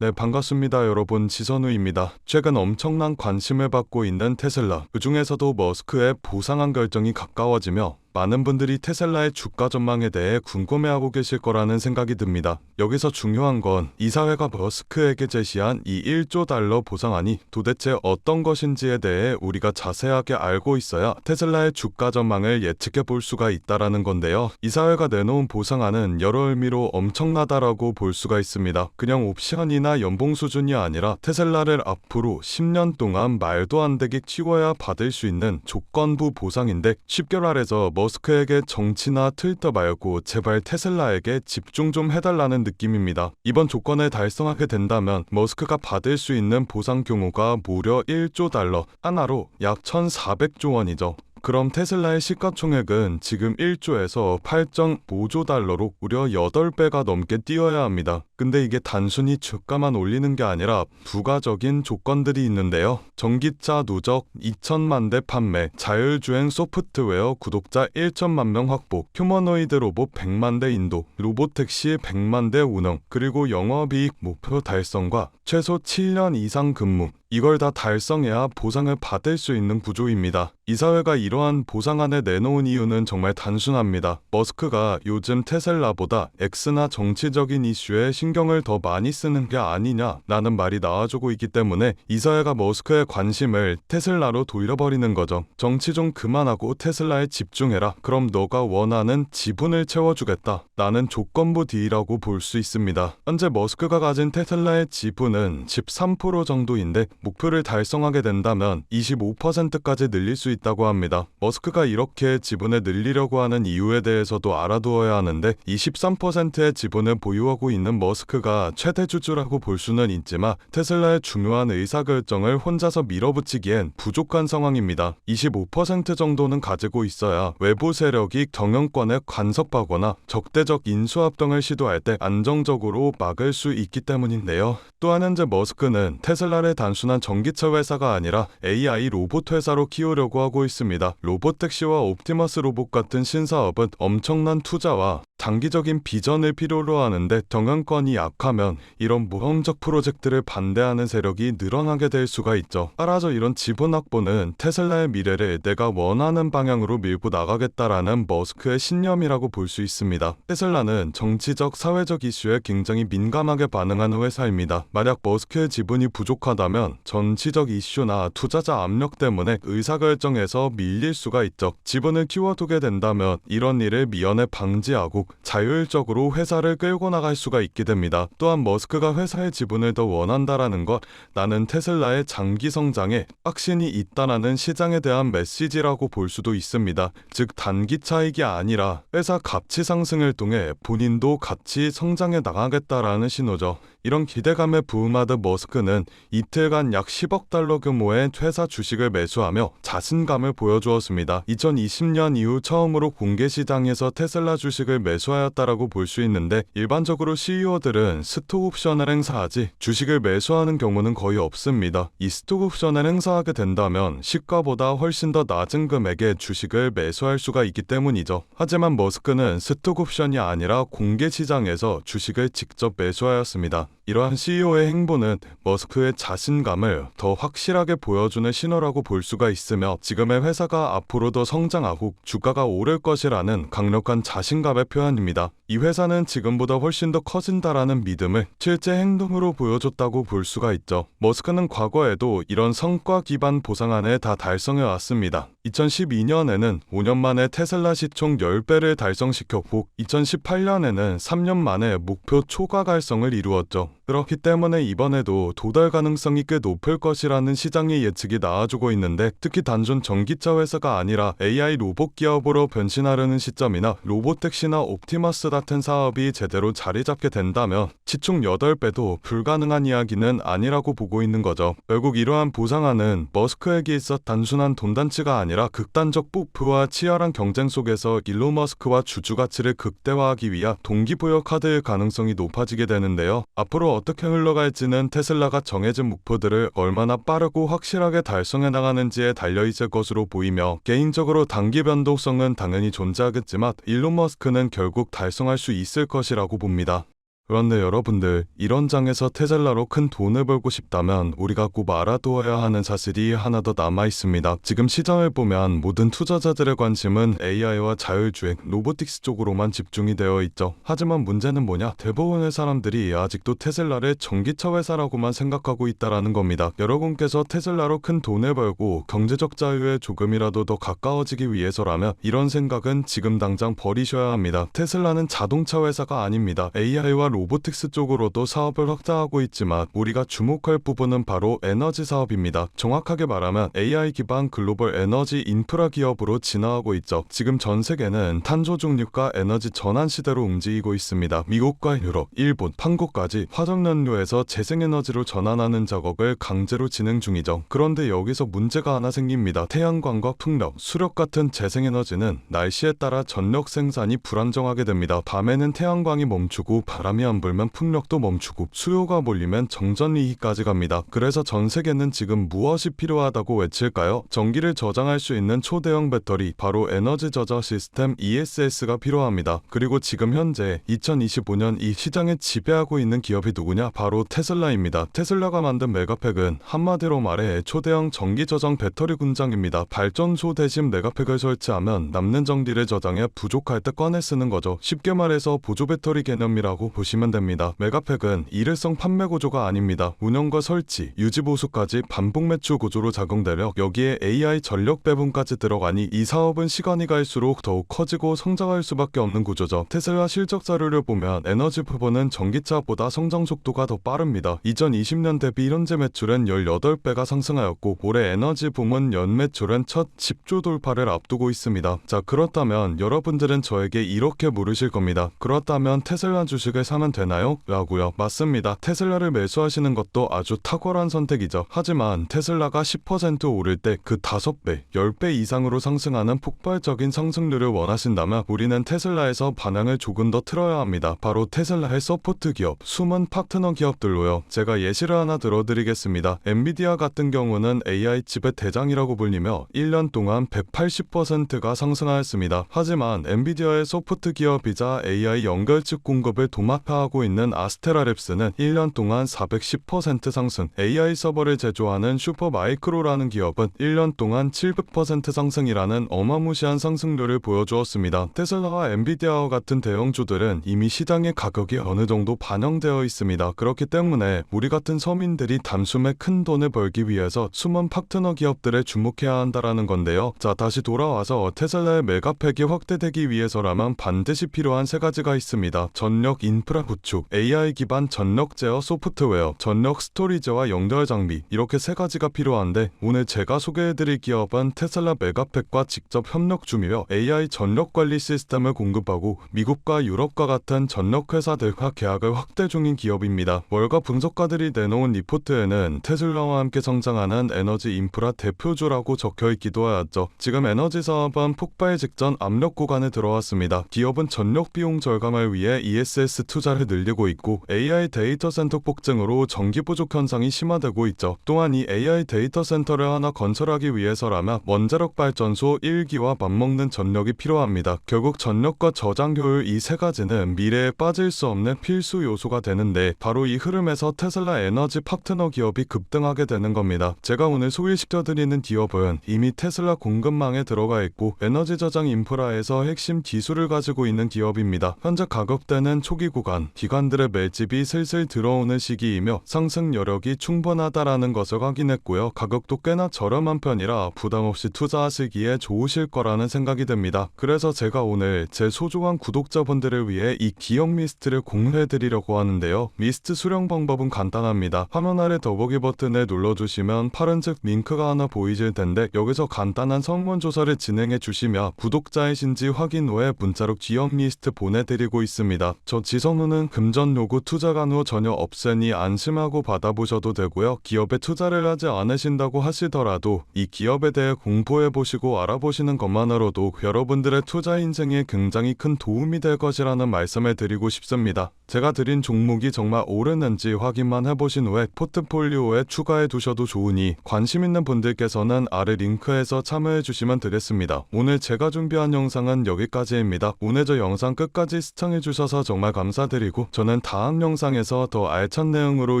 네, 반갑습니다. 여러분. 지선우입니다. 최근 엄청난 관심을 받고 있는 테슬라. 그 중에서도 머스크의 부상한 결정이 가까워지며 많은 분들이 테슬라의 주가 전망에 대해 궁금해하고 계실 거라는 생각이 듭니다. 여기서 중요한 건 이사회가 머스크에게 제시한 이 1조 달러 보상안이 도대체 어떤 것인지에 대해 우리가 자세하게 알고 있어야 테슬라의 주가 전망을 예측해 볼 수가 있다라는 건데요. 이사회가 내놓은 보상안은 여러 의미로 엄청나다라고 볼 수가 있습니다. 그냥 옵션이나 연봉 수준이 아니라 테슬라를 앞으로 10년 동안 말도 안 되게 키워야 받을 수 있는 조건부 보상인데 쉽게 말해서 머스크에게 정치나 트위터 말고 제발 테슬라에게 집중 좀 해달라는 느낌입니다. 이번 조건을 달성하게 된다면 머스크가 받을 수 있는 보상 규모가 무려 1조 달러, 하나로 약 1,400조 원이죠. 그럼 테슬라의 시가총액은 지금 1조에서 8.5조 달러로 무려 8배가 넘게 뛰어야 합니다. 근데 이게 단순히 주가만 올리는 게 아니라 부가적인 조건들이 있는데요. 전기차 누적 2천만 대 판매, 자율주행 소프트웨어 구독자 1천만 명 확보, 휴머노이드 로봇 100만 대 인도, 로봇 택시 100만 대 운영, 그리고 영업이익 목표 달성과 최소 7년 이상 근무, 이걸 다 달성해야 보상을 받을 수 있는 구조입니다. 이사회가 이러한 보상안을 내놓은 이유는 정말 단순합니다. 머스크가 요즘 테슬라보다 X나 정치적인 이슈에 신경을 더 많이 쓰는 게 아니냐 라는 말이 나와주고 있기 때문에 이사회가 머스크의 관심을 테슬라로 돌려버리는 거죠. 정치 좀 그만하고 테슬라에 집중해라. 그럼 너가 원하는 지분을 채워주겠다. 나는 조건부 딜이라고 볼 수 있습니다. 현재 머스크가 가진 테슬라의 지분은 13% 정도인데 목표를 달성하게 된다면 25%까지 늘릴 수 있다고 합니다. 머스크가 이렇게 지분을 늘리려고 하는 이유에 대해서도 알아두어야 하는데 23%의 지분을 보유하고 있는 머스크가 최대 주주라고 볼 수는 있지만 테슬라의 중요한 의사결정을 혼자서 밀어붙이기엔 부족한 상황입니다. 25% 정도는 가지고 있어야 외부 세력이 경영권에 간섭하거나 적대적 인수합 등을 시도할 때 안정적으로 막을 수 있기 때문인데요. 또한 현재 머스크는 테슬라를 단순 한 전기차 회사가 아니라 AI 로봇 회사로 키우려고 하고 있습니다. 로봇 택시와 옵티머스 로봇 같은 신사업은 엄청난 투자와 장기적인 비전을 필요로 하는데 경영권이 약하면 이런 모험적 프로젝트를 반대하는 세력이 늘어나게 될 수가 있죠. 따라서 이런 지분 확보는 테슬라의 미래를 내가 원하는 방향으로 밀고 나가겠다라는 머스크의 신념이라고 볼 수 있습니다. 테슬라는 정치적, 사회적 이슈에 굉장히 민감하게 반응하는 회사입니다. 만약 머스크의 지분이 부족하다면 정치적 이슈나 투자자 압력 때문에 의사결정에서 밀릴 수가 있죠. 지분을 키워두게 된다면 이런 일을 미연에 방지하고 자율적으로 회사를 끌고 나갈 수가 있게 됩니다. 또한 머스크가 회사의 지분을 더 원한다라는 것, 나는 테슬라의 장기 성장에 확신이 있다라는 시장에 대한 메시지라고 볼 수도 있습니다. 즉 단기 차익이 아니라 회사 가치 상승을 통해 본인도 같이 성장해 나가겠다라는 신호죠. 이런 기대감에 부음하듯 머스크는 이틀간 약 10억 달러 규모의 회사 주식을 매수하며 자신감을 보여주었습니다. 2020년 이후 처음으로 공개 시장에서 테슬라 주식을 매수하였다라고 볼 수 있는데 일반적으로 CEO들은 스톡 옵션을 행사하지 주식을 매수하는 경우는 거의 없습니다. 이 스톡 옵션을 행사하게 된다면 시가보다 훨씬 더 낮은 금액의 주식을 매수할 수가 있기 때문이죠. 하지만 머스크는 스톡 옵션이 아니라 공개 시장에서 주식을 직접 매수하였습니다. 이러한 CEO의 행보는 머스크의 자신감을 더 확실하게 보여주는 신호라고 볼 수가 있으며 지금의 회사가 앞으로 더 성장하고 주가가 오를 것이라는 강력한 자신감의 표현입니다. 이 회사는 지금보다 훨씬 더 커진다라는 믿음을 실제 행동으로 보여줬다고 볼 수가 있죠. 머스크는 과거에도 이런 성과 기반 보상안을 다 달성해 왔습니다. 2012년에는 5년 만에 테슬라 시총 10배를 달성시켰고 2018년에는 3년 만에 목표 초과 달성을 이루었죠. 그렇기 때문에 이번에도 도달 가능성이 꽤 높을 것이라는 시장의 예측이 나와주고 있는데 특히 단순 전기차 회사가 아니라 AI 로봇 기업으로 변신하려는 시점이나 로봇택시나 옵티머스 같은 사업이 제대로 자리 잡게 된다면 시총 8배도 불가능한 이야기는 아니라고 보고 있는 거죠. 결국 이러한 보상안은 머스크에게 있어 단순한 돈단치가 아니라 극단적 뽀프와 치열한 경쟁 속에서 일론 머스크와 주주 가치를 극대화하기 위한 동기부여 카드일 가능성이 높아지게 되는데요. 앞으로 어떻게 흘러갈지는 테슬라가 정해진 목표들을 얼마나 빠르고 확실하게 달성해 나가는지에 달려있을 것으로 보이며 개인적으로 단기 변동성은 당연히 존재하겠지만 일론 머스크는 결국 달성할 수 있을 것이라고 봅니다. 그런데 여러분들 이런 장에서 테슬라로 큰 돈을 벌고 싶다면 우리가 꼭 알아두어야 하는 사실이 하나 더 남아 있습니다. 지금 시장을 보면 모든 투자자들의 관심은 AI와 자율주행, 로보틱스 쪽으로만 집중이 되어 있죠. 하지만 문제는 뭐냐? 대부분의 사람들이 아직도 테슬라를 전기차 회사라고만 생각하고 있다라는 겁니다. 여러분께서 테슬라로 큰 돈을 벌고 경제적 자유에 조금이라도 더 가까워지기 위해서라면 이런 생각은 지금 당장 버리셔야 합니다. 테슬라는 자동차 회사가 아닙니다. AI와 로보틱스 쪽으로도 사업을 확장하고 있지만 우리가 주목할 부분은 바로 에너지 사업입니다. 정확하게 말하면 AI 기반 글로벌 에너지 인프라 기업으로 진화하고 있죠. 지금 전 세계는 탄소 중립과 에너지 전환 시대로 움직이고 있습니다. 미국과 유럽, 일본, 한국까지 화석연료에서 재생에너지로 전환하는 작업을 강제로 진행 중이죠. 그런데 여기서 문제가 하나 생깁니다. 태양광과 풍력, 수력 같은 재생에너지는 날씨에 따라 전력 생산이 불안정하게 됩니다. 밤에는 태양광이 멈추고 바람이 안 불면 풍력도 멈추고 수요가 몰리면 정전이익까지 갑니다. 그래서 전 세계는 지금 무엇이 필요하다고 외칠까요? 전기를 저장할 수 있는 초대형 배터리, 바로 에너지 저장 시스템 ESS가 필요합니다. 그리고 지금 현재 2025년 이 시장을 지배하고 있는 기업이 누구냐? 바로 테슬라입니다. 테슬라가 만든 메가팩은 한마디로 말해 초대형 전기 저장 배터리 공장입니다. 발전소 대신 메가팩을 설치하면 남는 전기를 저장해 부족할 때 꺼내 쓰는 거죠. 쉽게 말해서 보조 배터리 개념이라고 보시면 됩니다. 메가팩은 일회성 판매 구조가 아닙니다. 운영과 설치, 유지 보수까지 반복 매출 구조로 작용되려 여기에 AI 전력 배분까지 들어가니 이 사업은 시간이 갈수록 더욱 커지고 성장할 수밖에 없는 구조죠. 테슬라 실적 자료를 보면 에너지 부분은 전기차보다 성장 속도가 더 빠릅니다. 2020년 대비 현재 매출은 18배가 상승하였고 올해 에너지 부문 연 매출은 첫 10조 돌파를 앞두고 있습니다. 자 그렇다면 여러분들은 저에게 이렇게 물으실 겁니다. 그렇다면 테슬라 주식을 사면 되나요? 라고요. 맞습니다. 테슬라를 매수하시는 것도 아주 탁월한 선택이죠. 하지만 테슬라가 10% 오를 때 그 5배, 10배 이상으로 상승하는 폭발적인 상승률을 원하신다면 우리는 테슬라에서 반향을 조금 더 틀어야 합니다. 바로 테슬라의 서포트 기업, 숨은 파트너 기업들로요. 제가 예시를 하나 들어드리겠습니다. 엔비디아 같은 경우는 AI 칩의 대장이라고 불리며 1년 동안 180%가 상승하였습니다. 하지만 엔비디아의 소프트 기업이자 AI 연결 칩 공급을 도 마파하고 있는 아스테라랩스는 1년 동안 410% 상승, AI 서버를 제조하는 슈퍼마이크로라는 기업은 1년 동안 700% 상승이라는 어마무시한 상승률을 보여주었습니다. 테슬라와 엔비디아와 같은 대형주들은 이미 시장의 가격이 어느 정도 반영되어 있습니다. 그렇기 때문에 우리 같은 서민들이 단숨에 큰 돈을 벌기 위해서 숨은 파트너 기업들에 주목해야 한다라는 건데요. 자, 다시 돌아와서 테슬라의 메가팩이 확대되기 위해서라면 반드시 필요한 세 가지가 있습니다. 전력 인프라 구축, AI 기반 전력 제어 소프트웨어, 전력 스토리지와 연결 장비 이렇게 세 가지가 필요한데 오늘 제가 소개해드릴 기업은 테슬라 메가팩과 직접 협력 중이며 AI 전력 관리 시스템을 공급하고 미국과 유럽과 같은 전력 회사들과 계약을 확대 중인 기업입니다. 월가 분석가들이 내놓은 리포트에는 테슬라와 함께 성장하는 에너지 인프라 대표주라고 적혀 있기도 하였죠. 지금 에너지 사업은 폭발 직전 압력 구간에 들어왔습니다. 기업은 전력 비용 절감을 위해 ESS 투자 를 늘리고 있고 AI 데이터 센터 폭증으로 전기 부족 현상이 심화되고 있죠. 또한 이 AI 데이터 센터를 하나 건설하기 위해서라면 원자력 발전소 1기와 맞먹는 전력이 필요합니다. 결국 전력과 저장 효율 이 세 가지는 미래에 빠질 수 없는 필수 요소가 되는데 바로 이 흐름에서 테슬라 에너지 파트너 기업이 급등하게 되는 겁니다. 제가 오늘 소개시켜드리는 기업은 이미 테슬라 공급망에 들어가 있고 에너지 저장 인프라에서 핵심 기술을 가지고 있는 기업입니다. 현재 가격대는 초기 구간, 기관들의 매집이 슬슬 들어오는 시기이며 상승 여력이 충분하다라는 것을 확인했고요. 가격도 꽤나 저렴한 편이라 부담 없이 투자하시기에 좋으실 거라는 생각이 듭니다. 그래서 제가 오늘 제 소중한 구독자분들을 위해 이 기업 미스트를 공유해 드리려고 하는데요. 미스트 수령 방법은 간단합니다. 화면 아래 더보기 버튼을 눌러주시면 파란색 링크가 하나 보이실 텐데 여기서 간단한 설문조사를 진행해 주시면 구독자이신지 확인 후에 문자로 기업 미스트 보내드리고 있습니다. 저 지 선우는 금전 요구 투자 간 후 전혀 없으니 안심하고 받아보셔도 되고요. 기업에 투자를 하지 않으신다고 하시더라도 이 기업에 대해 공부해 보시고 알아보시는 것만으로도 여러분들의 투자 인생에 굉장히 큰 도움이 될 것이라는 말씀을 드리고 싶습니다. 제가 드린 종목이 정말 오르는지 확인만 해보신 후에 포트폴리오에 추가해 두셔도 좋으니 관심 있는 분들께서는 아래 링크에서 참여해 주시면 되겠습니다. 오늘 제가 준비한 영상은 여기까지입니다. 오늘 저 영상 끝까지 시청해 주셔서 정말 감사드립니다. 감사드리고 저는 다음 영상에서 더 알찬 내용으로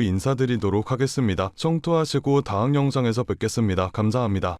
인사드리도록 하겠습니다. 청토하시고 다음 영상에서 뵙겠습니다. 감사합니다.